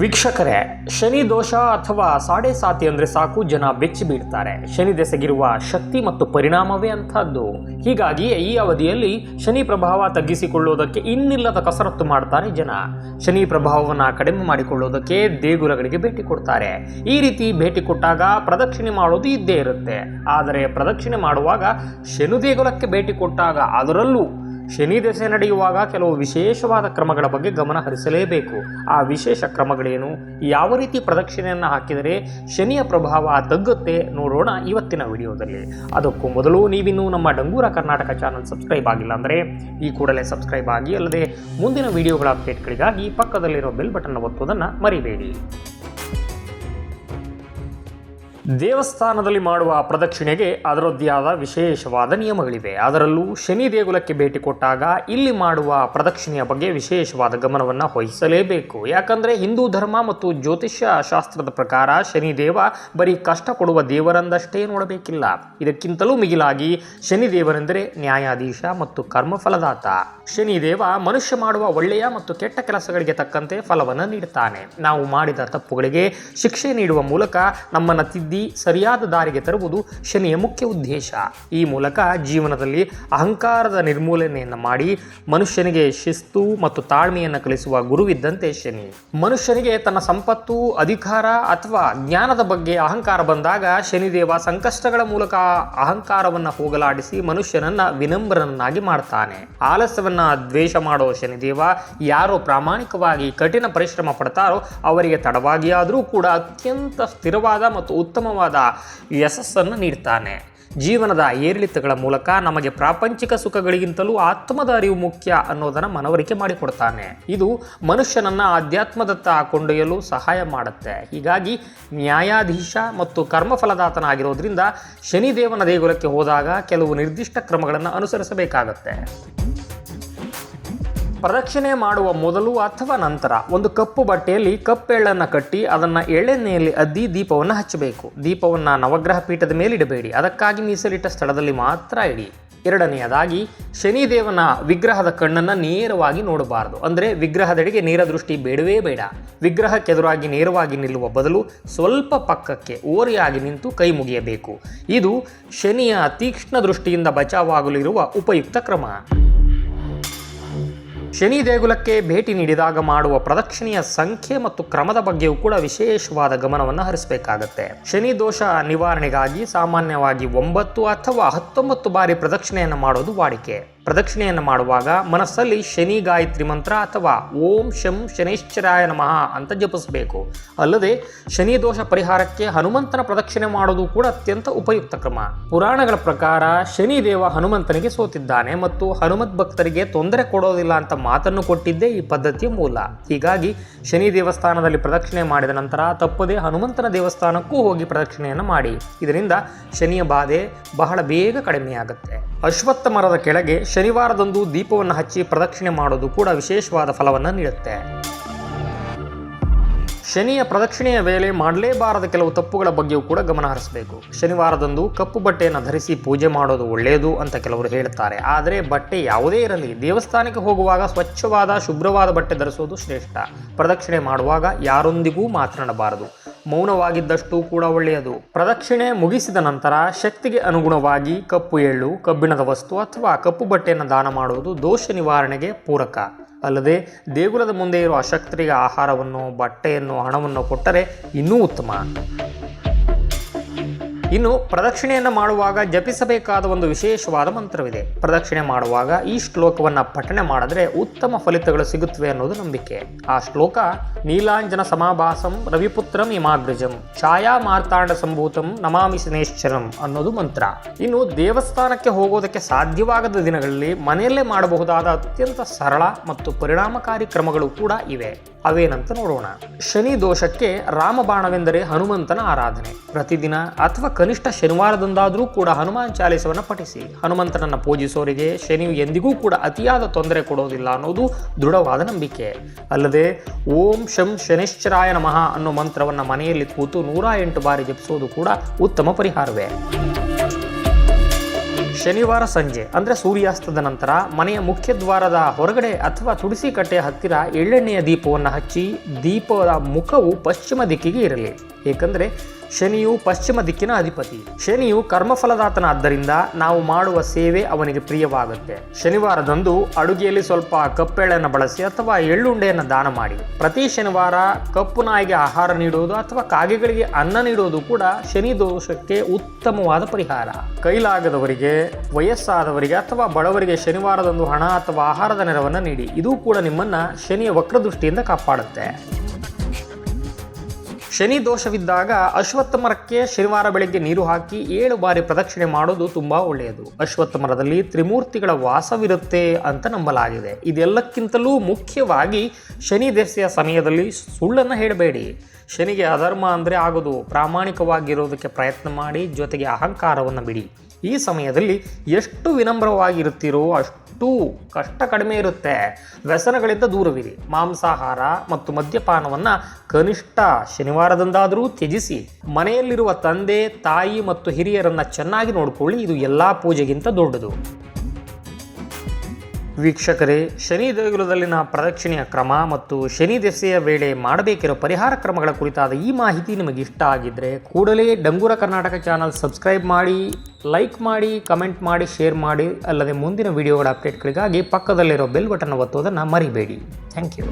ವೀಕ್ಷಕರೇ, ಶನಿ ದೋಷ ಅಥವಾ ಸಾಡೆ ಸಾತಿ ಅಂದ್ರೆ ಸಾಕು, ಜನ ಬೆಚ್ಚಿ ಬೀಳ್ತಾರೆ. ಶನಿ ದೆಸಗಿರುವ ಶಕ್ತಿ ಮತ್ತು ಪರಿಣಾಮವೇ ಅಂಥದ್ದು. ಹೀಗಾಗಿ ಈ ಅವಧಿಯಲ್ಲಿ ಶನಿ ಪ್ರಭಾವ ತಗ್ಗಿಸಿಕೊಳ್ಳುವುದಕ್ಕೆ ಇನ್ನಿಲ್ಲದ ಕಸರತ್ತು ಮಾಡ್ತಾರೆ ಜನ. ಶನಿ ಪ್ರಭಾವವನ್ನು ಕಡಿಮೆ ಮಾಡಿಕೊಳ್ಳುವುದಕ್ಕೆ ದೇಗುಲಗಳಿಗೆ ಭೇಟಿ ಕೊಡ್ತಾರೆ. ಈ ರೀತಿ ಭೇಟಿ ಕೊಟ್ಟಾಗ ಪ್ರದಕ್ಷಿಣೆ ಮಾಡೋದು ಇದ್ದೇ ಇರುತ್ತೆ. ಆದರೆ ಪ್ರದಕ್ಷಿಣೆ ಮಾಡುವಾಗ ಶನಿ ದೇಗುಲಕ್ಕೆ ಭೇಟಿ ಕೊಟ್ಟಾಗ ಅದರಲ್ಲೂ ಶನಿ ದಶೆ ನಡೆಯುವಾಗ ಕೆಲವು ವಿಶೇಷವಾದ ಕ್ರಮಗಳ ಬಗ್ಗೆ ಗಮನ ಹರಿಸಲೇಬೇಕು. ಆ ವಿಶೇಷ ಕ್ರಮಗಳೇನು? ಯಾವ ರೀತಿ ಪ್ರದಕ್ಷಿಣೆಯನ್ನು ಹಾಕಿದರೆ ಶನಿಯ ಪ್ರಭಾವ ತಗ್ಗುತ್ತೆ ನೋಡೋಣ ಇವತ್ತಿನ ವಿಡಿಯೋದಲ್ಲಿ. ಅದಕ್ಕೂ ಮೊದಲು ನೀವಿನ್ನೂ ನಮ್ಮ ಡಂಗೂರ ಕರ್ನಾಟಕ ಚಾನಲ್ ಸಬ್ಸ್ಕ್ರೈಬ್ ಆಗಿಲ್ಲ ಅಂದರೆ ಈ ಕೂಡಲೇ ಸಬ್ಸ್ಕ್ರೈಬ್ ಆಗಿ ಅಲ್ಲದೆ ಮುಂದಿನ ವಿಡಿಯೋಗಳ ಅಪ್ಡೇಟ್ಗಳಿಗಾಗಿ ಪಕ್ಕದಲ್ಲಿರೋ ಬೆಲ್ ಬಟನ್ ಒತ್ತುವುದನ್ನು ಮರಿಬೇಡಿ. ದೇವಸ್ಥಾನದಲ್ಲಿ ಮಾಡುವ ಪ್ರದಕ್ಷಿಣೆಗೆ ಅದರದ್ದೇ ವಿಶೇಷವಾದ ನಿಯಮಗಳಿವೆ. ಅದರಲ್ಲೂ ಶನಿ ದೇಗುಲಕ್ಕೆ ಭೇಟಿ ಕೊಟ್ಟಾಗ ಇಲ್ಲಿ ಮಾಡುವ ಪ್ರದಕ್ಷಿಣೆಯ ಬಗ್ಗೆ ವಿಶೇಷವಾದ ಗಮನವನ್ನು ವಹಿಸಲೇಬೇಕು. ಯಾಕಂದರೆ ಹಿಂದೂ ಧರ್ಮ ಮತ್ತು ಜ್ಯೋತಿಷ್ಯ ಶಾಸ್ತ್ರದ ಪ್ರಕಾರ ಶನಿದೇವ ಬರೀ ಕಷ್ಟ ಕೊಡುವ ದೇವರಂದಷ್ಟೇ ನೋಡಬೇಕಿಲ್ಲ. ಇದಕ್ಕಿಂತಲೂ ಮಿಗಿಲಾಗಿ ಶನಿದೇವನೆಂದರೆ ನ್ಯಾಯಾಧೀಶ ಮತ್ತು ಕರ್ಮಫಲದಾತ. ಶನಿದೇವ ಮನುಷ್ಯ ಮಾಡುವ ಒಳ್ಳೆಯ ಮತ್ತು ಕೆಟ್ಟ ಕೆಲಸಗಳಿಗೆ ತಕ್ಕಂತೆ ಫಲವನ್ನು ನೀಡುತ್ತಾನೆ ನಾವು ಮಾಡಿದ ತಪ್ಪುಗಳಿಗೆ ಶಿಕ್ಷೆ ನೀಡುವ ಮೂಲಕ ನಮ್ಮನ್ನು ಸರಿಯಾದ ದಾರಿಗೆ ತರುವುದು ಶನಿಯ ಮುಖ್ಯ ಉದ್ದೇಶ. ಈ ಮೂಲಕ ಜೀವನದಲ್ಲಿ ಅಹಂಕಾರದ ನಿರ್ಮೂಲನೆಯನ್ನು ಮಾಡಿ ಮನುಷ್ಯನಿಗೆ ಶಿಸ್ತು ಮತ್ತು ತಾಳ್ಮೆಯನ್ನು ಕಲಿಸುವ ಗುರುವಿದ್ದಂತೆ ಶನಿ. ಮನುಷ್ಯನಿಗೆ ತನ್ನ ಸಂಪತ್ತು, ಅಧಿಕಾರ ಅಥವಾ ಜ್ಞಾನದ ಬಗ್ಗೆ ಅಹಂಕಾರ ಬಂದಾಗ ಶನಿದೇವ ಸಂಕಷ್ಟಗಳ ಮೂಲಕ ಅಹಂಕಾರವನ್ನು ಹೋಗಲಾಡಿಸಿ ಮನುಷ್ಯನನ್ನ ವಿನಮ್ರನನ್ನಾಗಿ ಮಾಡ್ತಾನೆ. ಆಲಸ್ಯವನ್ನ ದ್ವೇಷ ಮಾಡೋ ಶನಿದೇವ ಯಾರು ಪ್ರಾಮಾಣಿಕವಾಗಿ ಕಠಿಣ ಪರಿಶ್ರಮ ಪಡ್ತಾರೋ ಅವರಿಗೆ ತಡವಾಗಿಯಾದರೂ ಕೂಡ ಅತ್ಯಂತ ಸ್ಥಿರವಾದ ಮತ್ತು ಉತ್ತಮವಾದ ಯಶಸ್ಸನ್ನು ನೀಡ್ತಾನೆ. ಜೀವನದ ಏರಿಳಿತಗಳ ಮೂಲಕ ನಮಗೆ ಪ್ರಾಪಂಚಿಕ ಸುಖಗಳಿಗಿಂತಲೂ ಆತ್ಮದ ಅರಿವು ಮುಖ್ಯ ಅನ್ನೋದನ್ನು ಮನವರಿಕೆ ಮಾಡಿಕೊಡ್ತಾನೆ. ಇದು ಮನುಷ್ಯನನ್ನ ಆಧ್ಯಾತ್ಮದತ್ತ ಕೊಂಡೊಯ್ಯಲು ಸಹಾಯ ಮಾಡುತ್ತೆ. ಹೀಗಾಗಿ ನ್ಯಾಯಾಧೀಶ ಮತ್ತು ಕರ್ಮಫಲದಾತನಾಗಿರೋದ್ರಿಂದ ಶನಿದೇವನ ದೇಗುಲಕ್ಕೆ ಹೋದಾಗ ಕೆಲವು ನಿರ್ದಿಷ್ಟ ಕ್ರಮಗಳನ್ನು ಅನುಸರಿಸಬೇಕಾಗತ್ತೆ. ಪ್ರದಕ್ಷಿಣೆ ಮಾಡುವ ಮೊದಲು ಅಥವಾ ನಂತರ ಒಂದು ಕಪ್ಪು ಬಟ್ಟೆಯಲ್ಲಿ ಕಪ್ಪೆಳ್ಳನ್ನು ಕಟ್ಟಿ ಅದನ್ನು ಎಳ್ಳೆಣ್ಣೆಯಲ್ಲಿ ಅದ್ದಿ ದೀಪವನ್ನು ಹಚ್ಚಬೇಕು. ದೀಪವನ್ನು ನವಗ್ರಹ ಪೀಠದ ಮೇಲೆ ಇಡಬೇಡಿ. ಅದಕ್ಕಾಗಿ ಮೀಸಲಿಟ್ಟ ಸ್ಥಳದಲ್ಲಿ ಮಾತ್ರ ಇಡಿ. ಎರಡನೆಯದಾಗಿ, ಶನಿದೇವನ ವಿಗ್ರಹದ ಕಣ್ಣನ್ನು ನೇರವಾಗಿ ನೋಡಬಾರದು. ಅಂದರೆ ವಿಗ್ರಹದೆಡೆಗೆ ನೇರ ದೃಷ್ಟಿ ಬೇಡವೇ ಬೇಡ. ವಿಗ್ರಹಕ್ಕೆದುರಾಗಿ ನೇರವಾಗಿ ನಿಲ್ಲುವ ಬದಲು ಸ್ವಲ್ಪ ಪಕ್ಕಕ್ಕೆ ಓರೆಯಾಗಿ ನಿಂತು ಕೈ ಮುಗಿಯಬೇಕು. ಇದು ಶನಿಯ ತೀಕ್ಷ್ಣ ದೃಷ್ಟಿಯಿಂದ ಬಚಾವಾಗಲಿರುವ ಉಪಯುಕ್ತ ಕ್ರಮ. ಶನಿ ದೇಗುಲಕ್ಕೆ ಭೇಟಿ ನೀಡಿದಾಗ ಮಾಡುವ ಪ್ರದಕ್ಷಿಣೆಯ ಸಂಖ್ಯೆ ಮತ್ತು ಕ್ರಮದ ಬಗ್ಗೆಯೂ ಕೂಡ ವಿಶೇಷವಾದ ಗಮನವನ್ನು ಹರಿಸಬೇಕಾಗತ್ತೆ. ಶನಿ ದೋಷ ನಿವಾರಣೆಗಾಗಿ ಸಾಮಾನ್ಯವಾಗಿ ಒಂಬತ್ತು ಅಥವಾ ಹತ್ತೊಂಬತ್ತು ಬಾರಿ ಪ್ರದಕ್ಷಿಣೆಯನ್ನು ಮಾಡೋದು ವಾಡಿಕೆ. ಪ್ರದಕ್ಷಿಣೆಯನ್ನು ಮಾಡುವಾಗ ಮನಸ್ಸಲ್ಲಿ ಶನಿ ಗಾಯತ್ರಿ ಮಂತ್ರ ಅಥವಾ ಓಂ ಶಂ ಶನೈಶ್ಚರಾಯ ನಮಃ ಅಂತ ಜಪಿಸಬೇಕು. ಅಲ್ಲದೆ ಶನಿ ದೋಷ ಪರಿಹಾರಕ್ಕೆ ಹನುಮಂತನ ಪ್ರದಕ್ಷಿಣೆ ಮಾಡೋದು ಕೂಡ ಅತ್ಯಂತ ಉಪಯುಕ್ತ ಕ್ರಮ. ಪುರಾಣಗಳ ಪ್ರಕಾರ ಶನಿ ದೇವ ಹನುಮಂತನಿಗೆ ಸೋತಿದ್ದಾನೆ ಮತ್ತು ಹನುಮತ್ ಭಕ್ತರಿಗೆ ತೊಂದರೆ ಕೊಡೋದಿಲ್ಲ ಅಂತ ಮಾತನ್ನು ಕೊಟ್ಟಿದ್ದೇ ಈ ಪದ್ಧತಿಯ ಮೂಲ. ಹೀಗಾಗಿ ಶನಿ ದೇವಸ್ಥಾನದಲ್ಲಿ ಪ್ರದಕ್ಷಿಣೆ ಮಾಡಿದ ನಂತರ ತಪ್ಪದೇ ಹನುಮಂತನ ದೇವಸ್ಥಾನಕ್ಕೂ ಹೋಗಿ ಪ್ರದಕ್ಷಿಣೆಯನ್ನು ಮಾಡಿ. ಇದರಿಂದ ಶನಿಯ ಬಾಧೆ ಬಹಳ ಬೇಗ ಕಡಿಮೆಯಾಗುತ್ತೆ. ಅಶ್ವತ್ಥ ಮರದ ಕೆಳಗೆ ಶನಿವಾರದಂದು ದೀಪವನ್ನು ಹಚ್ಚಿ ಪ್ರದಕ್ಷಿಣೆ ಮಾಡೋದು ಕೂಡ ವಿಶೇಷವಾದ ಫಲವನ್ನು ನೀಡುತ್ತೆ. ಶನಿಯ ಪ್ರದಕ್ಷಿಣೆಯ ವೇಳೆ ಮಾಡಲೇಬಾರದ ಕೆಲವು ತಪ್ಪುಗಳ ಬಗ್ಗೆಯೂ ಕೂಡ ಗಮನ ಹರಿಸಬೇಕು. ಶನಿವಾರದಂದು ಕಪ್ಪು ಬಟ್ಟೆಯನ್ನು ಧರಿಸಿ ಪೂಜೆ ಮಾಡೋದು ಒಳ್ಳೆಯದು ಅಂತ ಕೆಲವರು ಹೇಳ್ತಾರೆ. ಆದರೆ ಬಟ್ಟೆ ಯಾವುದೇ ಇರಲಿ, ದೇವಸ್ಥಾನಕ್ಕೆ ಹೋಗುವಾಗ ಸ್ವಚ್ಛವಾದ, ಶುಭ್ರವಾದ ಬಟ್ಟೆ ಧರಿಸೋದು ಶ್ರೇಷ್ಠ. ಪ್ರದಕ್ಷಿಣೆ ಮಾಡುವಾಗ ಯಾರೊಂದಿಗೂ ಮಾತನಾಡಬಾರದು. ಮೌನವಾಗಿದ್ದಷ್ಟು ಕೂಡ ಒಳ್ಳೆಯದು. ಪ್ರದಕ್ಷಿಣೆ ಮುಗಿಸಿದ ನಂತರ ಶಕ್ತಿಗೆ ಅನುಗುಣವಾಗಿ ಕಪ್ಪು ಎಳ್ಳು, ಕಬ್ಬಿಣದ ವಸ್ತು ಅಥವಾ ಕಪ್ಪು ಬಟ್ಟೆಯನ್ನು ದಾನ ಮಾಡುವುದು ದೋಷ ನಿವಾರಣೆಗೆ ಪೂರಕ. ಅಲ್ಲದೆ ದೇಗುಲದ ಮುಂದೆ ಇರುವ ಅಶಕ್ತರಿಗೆ ಆಹಾರವನ್ನು, ಬಟ್ಟೆಯನ್ನು, ಹಣವನ್ನು ಕೊಟ್ಟರೆ ಇನ್ನೂ ಉತ್ತಮ. ಇನ್ನು ಪ್ರದಕ್ಷಿಣೆಯನ್ನು ಮಾಡುವಾಗ ಜಪಿಸಬೇಕಾದ ಒಂದು ವಿಶೇಷವಾದ ಮಂತ್ರವಿದೆ. ಪ್ರದಕ್ಷಿಣೆ ಮಾಡುವಾಗ ಈ ಶ್ಲೋಕವನ್ನು ಪಠನೆ ಮಾಡಿದ್ರೆ ಉತ್ತಮ ಫಲಿತಗಳು ಸಿಗುತ್ತವೆ ಅನ್ನೋದು ನಂಬಿಕೆ. ಆ ಶ್ಲೋಕ, ನೀಲಾಂಜನ ಸಮಾಭಾಸಂ ರವಿಪುತ್ರಂ ಇಮಾಗ್ರಜಂ ಛಾಯಾ ಮಾರ್ತಾಂಡ ಸಂಭೂತಂ ನಮಾಮಿ ಸಿನೇಶ್ವರಂ ಅನ್ನೋದು ಮಂತ್ರ. ಇನ್ನು ದೇವಸ್ಥಾನಕ್ಕೆ ಹೋಗೋದಕ್ಕೆ ಸಾಧ್ಯವಾಗದ ದಿನಗಳಲ್ಲಿ ಮನೆಯಲ್ಲೇ ಮಾಡಬಹುದಾದ ಅತ್ಯಂತ ಸರಳ ಮತ್ತು ಪರಿಣಾಮಕಾರಿ ಕ್ರಮಗಳು ಕೂಡ ಇವೆ. ಅವೇನಂತ ನೋಡೋಣ. ಶನಿ ದೋಷಕ್ಕೆ ರಾಮಬಾಣವೆಂದರೆ ಹನುಮಂತನ ಆರಾಧನೆ. ಪ್ರತಿದಿನ ಅಥವಾ ಕನಿಷ್ಠ ಶನಿವಾರದಂದಾದರೂ ಕೂಡ ಹನುಮಾನ್ ಚಾಲಿಸವನ್ನು ಪಠಿಸಿ. ಹನುಮಂತನನ್ನು ಪೂಜಿಸೋರಿಗೆ ಶನಿಯು ಎಂದಿಗೂ ಕೂಡ ಅತಿಯಾದ ತೊಂದರೆ ಕೊಡೋದಿಲ್ಲ ಅನ್ನೋದು ದೃಢವಾದ ನಂಬಿಕೆ. ಅಲ್ಲದೆ, ಓಂ ಶಂ ಶನಿಶ್ಚರಾಯ ನಮಃ ಅನ್ನೋ ಮಂತ್ರವನ್ನು ಮನೆಯಲ್ಲಿ ಕೂತು ನೂರ ಎಂಟು ಬಾರಿ ಜಪಿಸೋದು ಕೂಡ ಉತ್ತಮ ಪರಿಹಾರವೇ. ಶನಿವಾರ ಸಂಜೆ, ಅಂದರೆ ಸೂರ್ಯಾಸ್ತದ ನಂತರ ಮನೆಯ ಮುಖ್ಯ ದ್ವಾರದ ಹೊರಗಡೆ ಅಥವಾ ತುಳಸಿ ಕಟ್ಟೆಯ ಹತ್ತಿರ ಎಳ್ಳೆಣ್ಣೆಯ ದೀಪವನ್ನು ಹಚ್ಚಿ ದೀಪದ ಮುಖವು ಪಶ್ಚಿಮ ದಿಕ್ಕಿಗೆ ಇರಲಿ. ಏಕೆಂದರೆ ಶನಿಯು ಪಶ್ಚಿಮ ದಿಕ್ಕಿನ ಅಧಿಪತಿ. ಶನಿಯು ಕರ್ಮಫಲದಾತನಾದ್ದರಿಂದ ನಾವು ಮಾಡುವ ಸೇವೆ ಅವನಿಗೆ ಪ್ರಿಯವಾಗುತ್ತೆ. ಶನಿವಾರದಂದು ಅಡುಗೆಯಲ್ಲಿ ಸ್ವಲ್ಪ ಕಪ್ಪೆಳೆಯನ್ನು ಬಳಸಿ ಅಥವಾ ಎಳ್ಳುಂಡೆಯನ್ನು ದಾನ ಮಾಡಿ. ಪ್ರತಿ ಶನಿವಾರ ಕಪ್ಪು ನಾಯಿಗೆ ಆಹಾರ ನೀಡುವುದು ಅಥವಾ ಕಾಗೆಗಳಿಗೆ ಅನ್ನ ನೀಡುವುದು ಕೂಡ ಶನಿ ದೋಷಕ್ಕೆ ಉತ್ತಮವಾದ ಪರಿಹಾರ. ಕೈಲಾಗದವರಿಗೆ, ವಯಸ್ಸಾದವರಿಗೆ ಅಥವಾ ಬಡವರಿಗೆ ಶನಿವಾರದಂದು ಹಣ ಅಥವಾ ಆಹಾರದ ನೆರವನ್ನು ನೀಡಿ. ಇದು ಕೂಡ ನಿಮ್ಮನ್ನ ಶನಿಯ ವಕ್ರದೃಷ್ಟಿಯಿಂದ ಕಾಪಾಡುತ್ತೆ. ಶನಿ ದೋಷವಿದ್ದಾಗ ಅಶ್ವತ್ಥ ಮರಕ್ಕೆ ಶನಿವಾರ ಬೆಳಗ್ಗೆ ನೀರು ಹಾಕಿ ಏಳು ಬಾರಿ ಪ್ರದಕ್ಷಿಣೆ ಮಾಡೋದು ತುಂಬಾ ಒಳ್ಳೆಯದು. ಅಶ್ವತ್ಥ ಮರದಲ್ಲಿ ತ್ರಿಮೂರ್ತಿಗಳ ವಾಸವಿರುತ್ತೆ ಅಂತ ನಂಬಲಾಗಿದೆ. ಇದೆಲ್ಲಕ್ಕಿಂತಲೂ ಮುಖ್ಯವಾಗಿ ಶನಿ ದೇವಸೆಯ ಸಮಯದಲ್ಲಿ ಸುಳ್ಳನ್ನು ಹೇಳಬೇಡಿ. ಶನಿಗೆ ಅಧರ್ಮ ಅಂದರೆ ಆಗೋದು. ಪ್ರಾಮಾಣಿಕವಾಗಿರೋದಕ್ಕೆ ಪ್ರಯತ್ನ ಮಾಡಿ ಜೊತೆಗೆ ಅಹಂಕಾರವನ್ನು ಬಿಡಿ. ಈ ಸಮಯದಲ್ಲಿ ಎಷ್ಟು ವಿನಮ್ರವಾಗಿರುತ್ತೀರೋ ಅಷ್ಟು ಕಷ್ಟ ಕಡಿಮೆ ಇರುತ್ತೆ. ವ್ಯಸನಗಳಿಂದ ದೂರವಿರಿ. ಮಾಂಸಾಹಾರ ಮತ್ತು ಮದ್ಯಪಾನವನ್ನು ಕನಿಷ್ಠ ಶನಿವಾರದಂದಾದರೂ ತ್ಯಜಿಸಿ. ಮನೆಯಲ್ಲಿರುವ ತಂದೆ, ತಾಯಿ ಮತ್ತು ಹಿರಿಯರನ್ನು ಚೆನ್ನಾಗಿ ನೋಡಿಕೊಳ್ಳಿ. ಇದು ಎಲ್ಲ ಪೂಜೆಗಿಂತ ದೊಡ್ಡದು. ವೀಕ್ಷಕರೇ, ಶನಿ ದೇಗುಲದಲ್ಲಿನ ಪ್ರದಕ್ಷಿಣೆಯ ಕ್ರಮ ಮತ್ತು ಶನಿ ದೆಸೆಯ ವೇಳೆ ಮಾಡಬೇಕಿರೋ ಪರಿಹಾರ ಕ್ರಮಗಳ ಕುರಿತಾದ ಈ ಮಾಹಿತಿ ನಿಮಗೆ ಇಷ್ಟ ಆಗಿದ್ದರೆ ಕೂಡಲೇ ಡಂಗೂರ ಕರ್ನಾಟಕ ಚಾನಲ್ ಸಬ್ಸ್ಕ್ರೈಬ್ ಮಾಡಿ. ಲೈಕ್ ಮಾಡಿ ಕಮೆಂಟ್ ಮಾಡಿ ಶೇರ್ ಮಾಡಿ, ಅಲ್ಲದೆ ಮುಂದಿನ ವಿಡಿಯೋಗಳ ಅಪ್ಡೇಟ್ಗಳಿಗಾಗಿ ಪಕ್ಕದಲ್ಲಿರೋ ಬೆಲ್ ಬಟನ್ ಒತ್ತುವುದನ್ನು ಮರಿಬೇಡಿ. Thank you